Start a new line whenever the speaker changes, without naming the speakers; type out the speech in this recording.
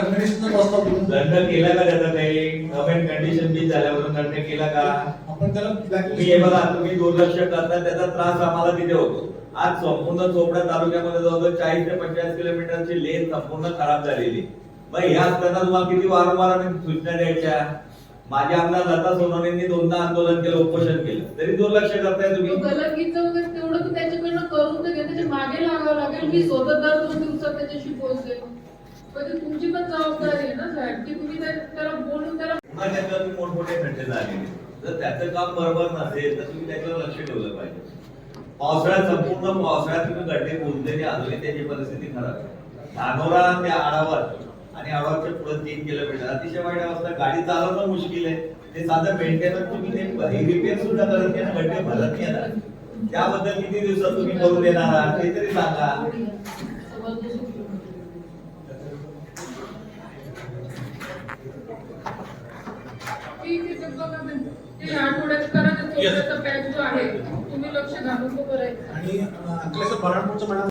दंड केला का त्याचा काही? गव्हर्नमेंट कंडिशन बी झाल्यावरून दंड केला का?
आपण त्याला
तुम्ही हे बघा तुम्ही दुर्लक्ष करता त्याचा त्रास आम्हाला तिथे होतो. आज संपूर्ण चोपडा तालुक्यामध्ये जवळजवळ चाळीस ते पंचेचाळीस किलोमीटरची लेन संपूर्ण खराब झालेली. मग हे असताना तुम्हाला किती वारंवार सूचना द्यायच्या? माझे आमदार लता सोनवणेंनी दोनदा आंदोलन केलं उपोषण केलं. तरी दुर्लक्ष करताय तुम्ही.
तेवढं तर त्याच्याकडनं करून तर मागे लागावं लागेल. मी स्वतः दर दोन दिवसात त्याच्याशी बोलते. कधी तुमची पण जबाबदारी आहे ना साहेब? की तुम्ही त्या- त्याला बोलून त्याला
त्याच्यावर मोठमोठे खड्डे झालेले. जर त्याचं काम बरोबर नसेल तर तुम्ही त्याच्यावर लक्ष ठेवलं पाहिजे. पावसाळ्यात संपूर्ण पावसाळ्यात तुम्ही गड्डे बोलते अजूनही त्याची परिस्थिती खराब आहे. धानोरा ते आडावर आणि आडावरच्या पुढे तीन किलोमीटर. अतिशय वाईट अवस्था. गाडी चालवणं मुश्किल आहे. ते साधं मेंटेनन्स तुम्ही ते रिपेअर सुद्धा करत नाही ना गड्डे भरत नाही त्याबद्दल किती दिवसात तुम्ही करून देणार आहात ते तरी सांगा.
ठीक आहे ते बघा ते. ते आठवड्यात करा पॅच जो आहे तुम्ही लक्ष घालून तो करायचा
आणि मॅडम